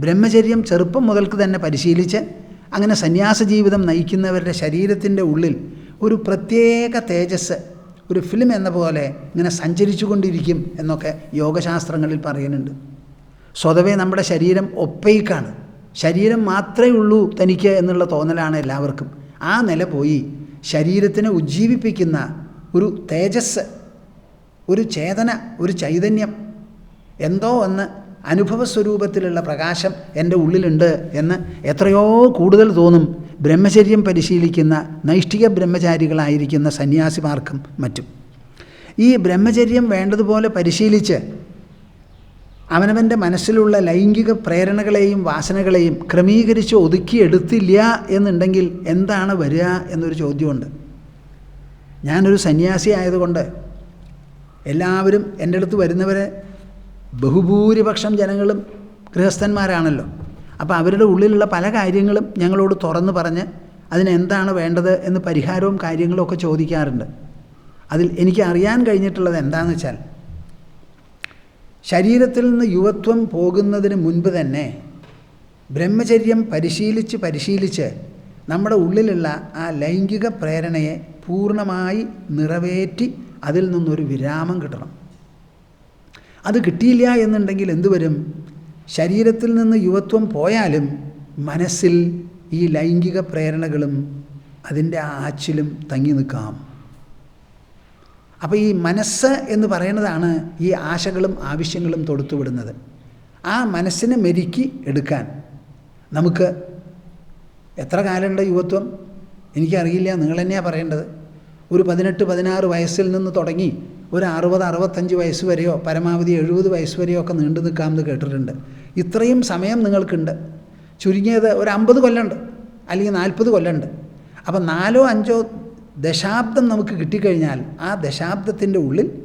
ബ്രഹ്മചര്യം ചെറുപ്പം മുതൽക്ക് തന്നെ പരിശീലിച്ച് അങ്ങനെ സന്യാസ ജീവിതം നയിക്കുന്നവരുടെ ശരീരത്തിന്റെ ഉള്ളിൽ ഒരു പ്രത്യേക തേജസ് ഒരു ഫിലിം എന്ന പോലെ ഇങ്ങനെ സഞ്ചരിച്ചു കൊണ്ടിരിക്കും എന്നൊക്കെ യോഗശാസ്ത്രങ്ങളിൽ പറയുന്നുണ്ട്. സ്വതവേ നമ്മുടെ ശരീരം ഒപ്പയ്ക്കാണ് ശരീരം മാത്രമേ ഉള്ളൂ തനിക്ക് എന്നുള്ള തോന്നലാണ് എല്ലാവർക്കും. ആ നില പോയി ശരീരത്തിനെ ഉജ്ജീവിപ്പിക്കുന്ന ഒരു തേജസ് ഒരു ചേതന ഒരു ചൈതന്യം എന്തോ ഒന്ന് അനുഭവ സ്വരൂപത്തിലുള്ള പ്രകാശം എന്റെ ഉള്ളിലുണ്ട് എന്ന് എത്രയോ കൂടുതൽ തോന്നും ബ്രഹ്മചര്യം പരിശീലിക്കുന്ന നൈഷ്ഠിക ബ്രഹ്മചാരികളായിരിക്കുന്ന സന്യാസിമാർക്കും മറ്റും. ഈ ബ്രഹ്മചര്യം വേണ്ടതുപോലെ പരിശീലിച്ച് അവനവന്റെ മനസ്സിലുള്ള ലൈംഗിക പ്രേരണകളെയും വാസനകളെയും ക്രമീകരിച്ച് ഒതുക്കിയെടുത്തില്ല എന്നുണ്ടെങ്കിൽ എന്താണ് വരിക എന്നൊരു ചോദ്യമുണ്ട്. ഞാനൊരു സന്യാസി ആയതുകൊണ്ട് എല്ലാവരും എന്റെ അടുത്ത് വരുന്നവരെ ബഹുഭൂരിപക്ഷം ജനങ്ങളും ഗൃഹസ്ഥന്മാരാണല്ലോ. അപ്പോൾ അവരുടെ ഉള്ളിലുള്ള പല കാര്യങ്ങളും ഞങ്ങളോട് തുറന്നു പറഞ്ഞ് അതിനെന്താണ് വേണ്ടത് എന്ന് പരിഹാരവും കാര്യങ്ങളും ഒക്കെ ചോദിക്കാറുണ്ട്. അതിൽ എനിക്ക് അറിയാൻ കഴിഞ്ഞിട്ടുള്ളത് എന്താണെന്ന് വെച്ചാൽ ശരീരത്തിൽ നിന്ന് യുവത്വം പോകുന്നതിന് മുൻപ് തന്നെ ബ്രഹ്മചര്യം പരിശീലിച്ച് പരിശീലിച്ച് നമ്മുടെ ഉള്ളിലുള്ള ആ ലൈംഗിക പ്രേരണയെ പൂർണമായി നിറവേറ്റി അതിൽ നിന്നൊരു വിരാമം കിട്ടണം. അത് കിട്ടിയില്ല എന്നുണ്ടെങ്കിൽ എന്തുവരും? ശരീരത്തിൽ നിന്ന് യുവത്വം പോയാലും മനസ്സിൽ ഈ ലൈംഗിക പ്രേരണകളും അതിന്റെ ആച്ചിലും തങ്ങി നിൽക്കാം. അപ്പോൾ ഈ മനസ്സ് എന്ന് പറയുന്നതാണ് ഈ ആശകളും ആവശ്യങ്ങളും തൊടുത്തുവിടുന്നത് ആ മനസ്സിനെ മെരുക്കി എടുക്കാൻ നമുക്ക് എത്ര കാലമുണ്ട് യുവത്വം? എനിക്കറിയില്ല നിങ്ങൾ തന്നെയാണ് പറയേണ്ടത്. ഒരു പതിനെട്ട് പതിനാറ് വയസ്സിൽ നിന്ന് തുടങ്ങി ഒരു അറുപത് അറുപത്തഞ്ച് വയസ്സ് വരെയോ പരമാവധി എഴുപത് വയസ്സ് വരെയോ ഒക്കെ നീണ്ടു നിൽക്കാമെന്ന് കേട്ടിട്ടുണ്ട്. ഇത്രയും സമയം നിങ്ങൾക്കുണ്ട്. ചുരുങ്ങിയത് ഒരു അമ്പത് കൊല്ലമുണ്ട്. അല്ലെങ്കിൽ നാൽപ്പത് കൊല്ലമുണ്ട്. അപ്പം നാലോ അഞ്ചോ ദശാബ്ദം നമുക്ക് കിട്ടിക്കഴിഞ്ഞാൽ ആ ദശാബ്ദത്തിന്റെ ഉള്ളിൽ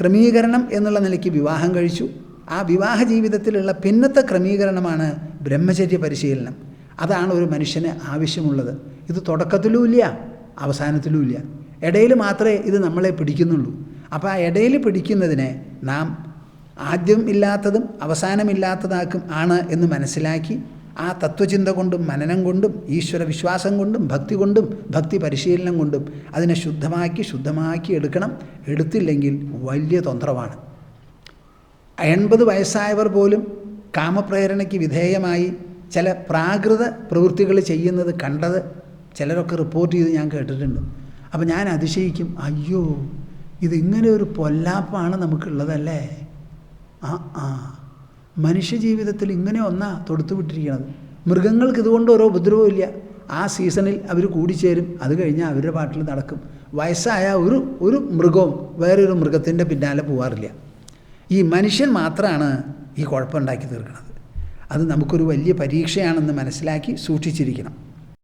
ക്രമീകരണം എന്നുള്ള നിലയ്ക്ക് വിവാഹം കഴിച്ചു. ആ വിവാഹ ജീവിതത്തിലുള്ള പിന്നത്തെ ക്രമീകരണമാണ് ബ്രഹ്മചര്യ പരിശീലനം. അതാണ് ഒരു മനുഷ്യന് ആവശ്യമുള്ളത്. ഇത് തുടക്കത്തിലും ഇല്ല അവസാനത്തിലും ഇല്ല. ഇടയിൽ മാത്രമേ ഇത് നമ്മളെ പിടിക്കുന്നുള്ളൂ. അപ്പോൾ ആ ഇടയിൽ പിടിക്കുന്നതിനെ നാം ആദ്യം ഇല്ലാത്തതും അവസാനമില്ലാത്തതാക്കും ആണ് എന്ന് മനസ്സിലാക്കി ആ തത്വചിന്ത കൊണ്ടും മനനം കൊണ്ടും ഈശ്വര വിശ്വാസം കൊണ്ടും ഭക്തി കൊണ്ടും ഭക്തി പരിശീലനം കൊണ്ടും അതിനെ ശുദ്ധമാക്കി ശുദ്ധമാക്കി എടുക്കണം. എടുത്തില്ലെങ്കിൽ വലിയ തന്ത്രമാണ് എൺപത് വയസ്സായവർ പോലും കാമപ്രേരണയ്ക്ക് വിധേയമായി ചില പ്രാകൃത പ്രവൃത്തികൾ ചെയ്യുന്നത് കണ്ടത് ചിലരൊക്കെ റിപ്പോർട്ട് ചെയ്ത് ഞാൻ കേട്ടിട്ടുണ്ട്. അപ്പോൾ ഞാൻ അതിശയിക്കും അയ്യോ ഇതിങ്ങനെ ഒരു പൊല്ലാപ്പാണ് നമുക്കുള്ളതല്ലേ? ആ ആ. മനുഷ്യജീവിതത്തിൽ ഇങ്ങനെ ഒന്നാ തൊടുത്തു വിട്ടിരിക്കുന്നത് മൃഗങ്ങൾക്ക് ഇതുകൊണ്ട് ഓരോ ഉപദ്രവമില്ല ആ സീസണിൽ അവർ കൂടിച്ചേരും. അത് കഴിഞ്ഞാൽ അവരുടെ പാട്ടിൽ നടക്കും. വയസ്സായ ഒരു ഒരു മൃഗവും വേറൊരു മൃഗത്തിന്റെ പിന്നാലെ പോകാറില്ല ഈ മനുഷ്യൻ മാത്രമാണ് ഈ കുഴപ്പമുണ്ടാക്കി തീർക്കുന്നത് അത് നമുക്കൊരു വലിയ പരീക്ഷയാണെന്ന് മനസ്സിലാക്കി സൂക്ഷിച്ചിരിക്കണം.